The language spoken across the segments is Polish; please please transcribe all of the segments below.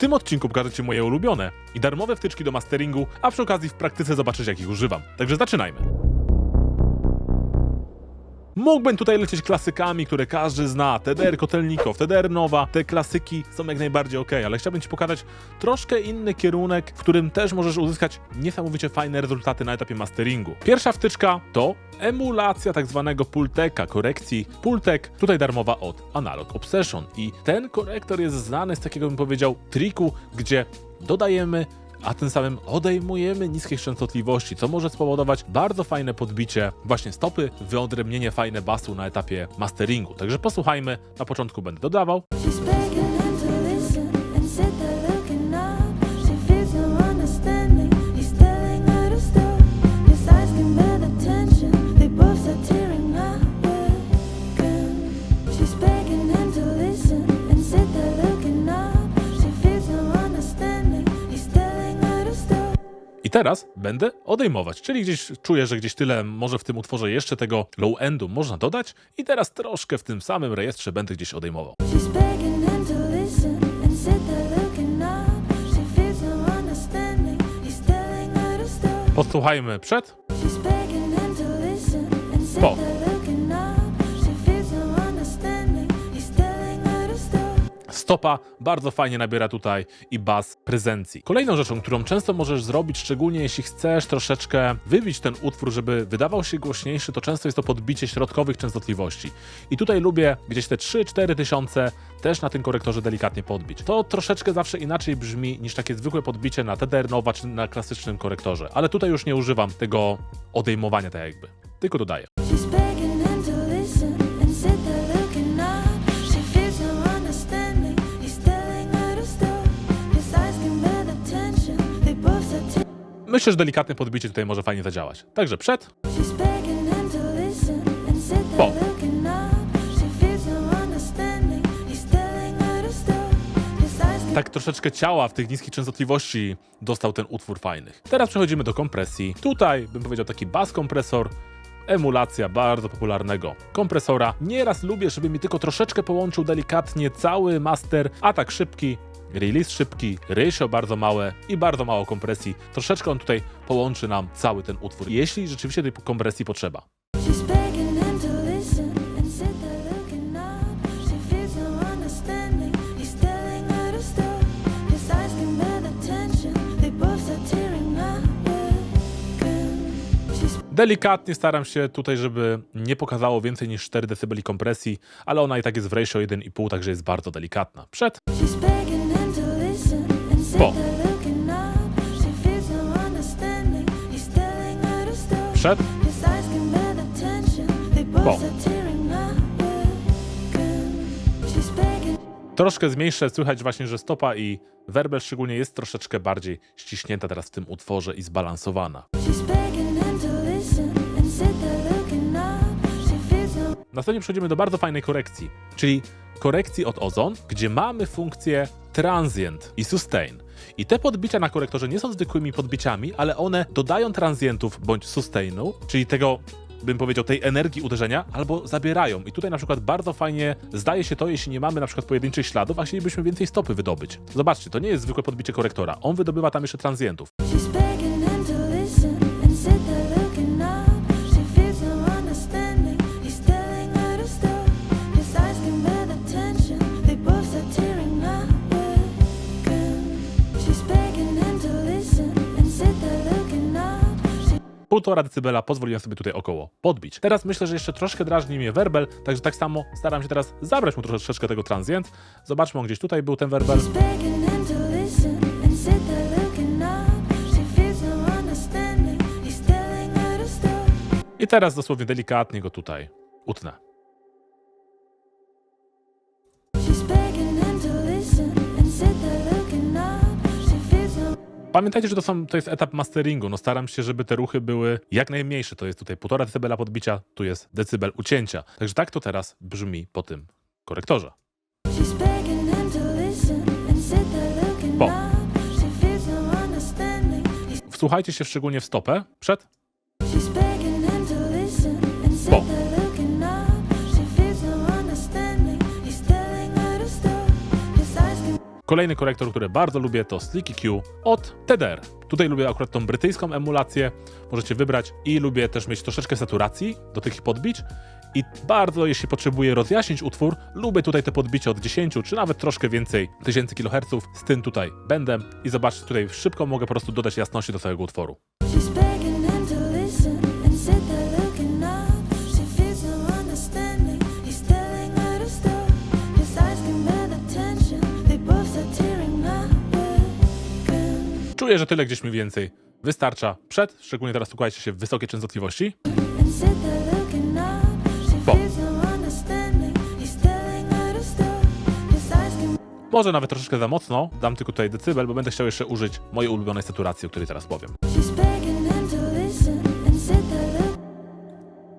tym odcinku pokażę Ci moje ulubione i darmowe wtyczki do masteringu, a przy okazji w praktyce zobaczysz jak ich używam. Także zaczynajmy. Mógłbym tutaj lecieć klasykami, które każdy zna, TDR Kotelnikow, TDR Nowa, te klasyki są jak najbardziej ok, ale chciałbym Ci pokazać troszkę inny kierunek, w którym też możesz uzyskać niesamowicie fajne rezultaty na etapie masteringu. Pierwsza wtyczka to emulacja tak zwanego Pulteka, korekcji Pultek, tutaj darmowa od Analog Obsession. I ten korektor jest znany z takiego bym powiedział triku, gdzie dodajemy a tym samym odejmujemy niskich częstotliwości, co może spowodować bardzo fajne podbicie właśnie stopy, wyodrębnienie fajne basu na etapie masteringu. Także posłuchajmy, na początku będę dodawał. I teraz będę odejmować, czyli gdzieś czuję, że gdzieś tyle może w tym utworze jeszcze tego low-endu można dodać i teraz troszkę w tym samym rejestrze będę gdzieś odejmował. She's begging him stopa bardzo fajnie nabiera tutaj i bas prezencji. Kolejną rzeczą, którą często możesz zrobić, szczególnie jeśli chcesz troszeczkę wybić ten utwór, żeby wydawał się głośniejszy, to często jest to podbicie środkowych częstotliwości. I tutaj lubię gdzieś te 3-4 tysiące też na tym korektorze delikatnie podbić. To troszeczkę zawsze inaczej brzmi niż takie zwykłe podbicie na TDR Nova czy na klasycznym korektorze, ale tutaj już nie używam tego odejmowania tak jakby, tylko dodaję. Myślę, że delikatne podbicie tutaj może fajnie zadziałać. Także przed, Po. no tak troszeczkę ciała w tych niskich częstotliwości dostał ten utwór fajnych. Teraz przechodzimy do kompresji. Tutaj bym powiedział taki bas kompresor, emulacja bardzo popularnego kompresora. Nieraz lubię, żeby mi tylko troszeczkę połączył delikatnie cały master, atak szybki, release szybki, ratio bardzo małe i bardzo mało kompresji. Troszeczkę on tutaj połączy nam cały ten utwór, jeśli rzeczywiście tej kompresji potrzeba. No Delikatnie staram się tutaj, żeby nie pokazało więcej niż 4 dB kompresji, ale ona i tak jest w ratio 1,5, także jest bardzo delikatna. Przed, stop. przed, Po. troszkę zmniejszę, słychać właśnie, że stopa i werbel szczególnie jest troszeczkę bardziej ściśnięta teraz w tym utworze i zbalansowana. Następnie przechodzimy do bardzo fajnej korekcji, czyli korekcji od Ozon, gdzie mamy funkcję transient i sustain. I te podbicia na korektorze nie są zwykłymi podbiciami, ale one dodają transientów bądź sustainu, czyli tego bym powiedział, tej energii uderzenia, albo zabierają. I tutaj na przykład bardzo fajnie zdaje się to, jeśli nie mamy na przykład pojedynczych śladów, a chcielibyśmy więcej stopy wydobyć. Zobaczcie, to nie jest zwykłe podbicie korektora. On wydobywa tam jeszcze transientów. 1,5 decybela pozwoliłem sobie tutaj około podbić. Teraz myślę, że jeszcze troszkę drażni mnie werbel, także tak samo staram się teraz zabrać mu troszeczkę tego transient. Zobaczmy, on gdzieś tutaj był ten werbel. No. I teraz dosłownie delikatnie go tutaj utnę. Pamiętajcie, że to, są, to jest etap masteringu. No staram się, żeby te ruchy były jak najmniejsze. To jest tutaj 1,5 decybela podbicia, tu jest decybel ucięcia. Także tak to teraz brzmi po tym korektorze. Po. no Wsłuchajcie się szczególnie w stopę. Przed, Kolejny korektor, który bardzo lubię to Slicky Q od TDR. Tutaj lubię akurat tą brytyjską emulację, możecie wybrać i lubię też mieć troszeczkę saturacji do tych podbić i bardzo, jeśli potrzebuję rozjaśnić utwór, lubię tutaj te podbicie od 10 czy nawet troszkę więcej tysięcy kiloherców z tym tutaj bendem i zobaczcie, tutaj szybko mogę po prostu dodać jasności do całego utworu. Czuję, że tyle gdzieś mi więcej wystarcza przed, szczególnie teraz słuchajcie się w wysokiej częstotliwości. Po. Może nawet troszeczkę za mocno, dam tylko tutaj decybel, bo będę chciał jeszcze użyć mojej ulubionej saturacji, o której teraz powiem.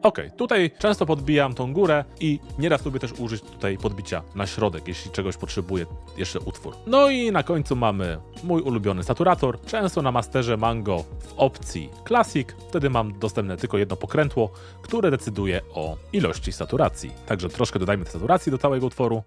Okej, tutaj często podbijam tą górę i nieraz lubię też użyć tutaj podbicia na środek, jeśli czegoś potrzebuje jeszcze utwór. No i na końcu mamy mój ulubiony saturator, często na masterze Mango w opcji Classic, wtedy mam dostępne tylko jedno pokrętło, które decyduje o ilości saturacji. Także troszkę dodajmy saturacji do całego utworu.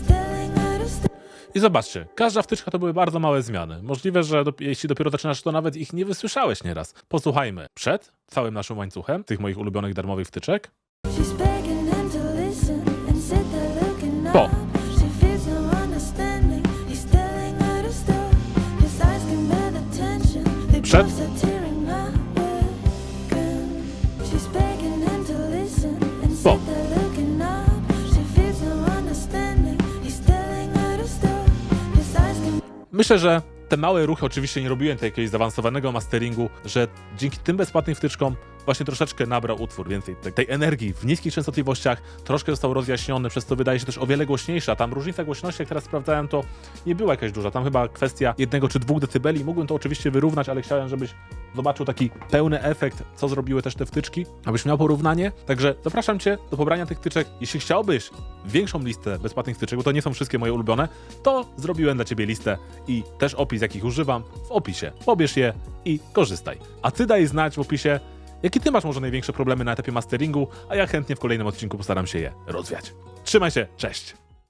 Telling her to stop. I zobaczcie, każda wtyczka to były bardzo małe zmiany. Możliwe, że dop- jeśli dopiero zaczynasz, to nawet ich nie wysłyszałeś nieraz. Posłuchajmy. Przed całym naszym łańcuchem tych moich ulubionych darmowych wtyczek. She's begging Myślę, że te małe ruchy, oczywiście nie robiłem tutaj jakiegoś zaawansowanego masteringu, że dzięki tym bezpłatnym wtyczkom właśnie troszeczkę nabrał utwór więcej tej, energii w niskich częstotliwościach, troszkę został rozjaśniony, przez co wydaje się też o wiele głośniejsza. Tam różnica głośności, jak teraz sprawdzałem, to nie była jakaś duża. Tam chyba kwestia jednego czy dwóch decybeli. Mógłbym to oczywiście wyrównać, ale chciałem, żebyś zobaczył taki pełny efekt, co zrobiły też te wtyczki, abyś miał porównanie. Także zapraszam Cię do pobrania tych wtyczek. Jeśli chciałbyś większą listę bezpłatnych wtyczek, bo to nie są wszystkie moje ulubione, to zrobiłem dla Ciebie listę i też opis, jakich używam w opisie. Pobierz je i korzystaj. A Ty daj znać w opisie, jakie Ty masz może największe problemy na etapie masteringu, a ja chętnie w kolejnym odcinku postaram się je rozwiać. Trzymaj się, cześć!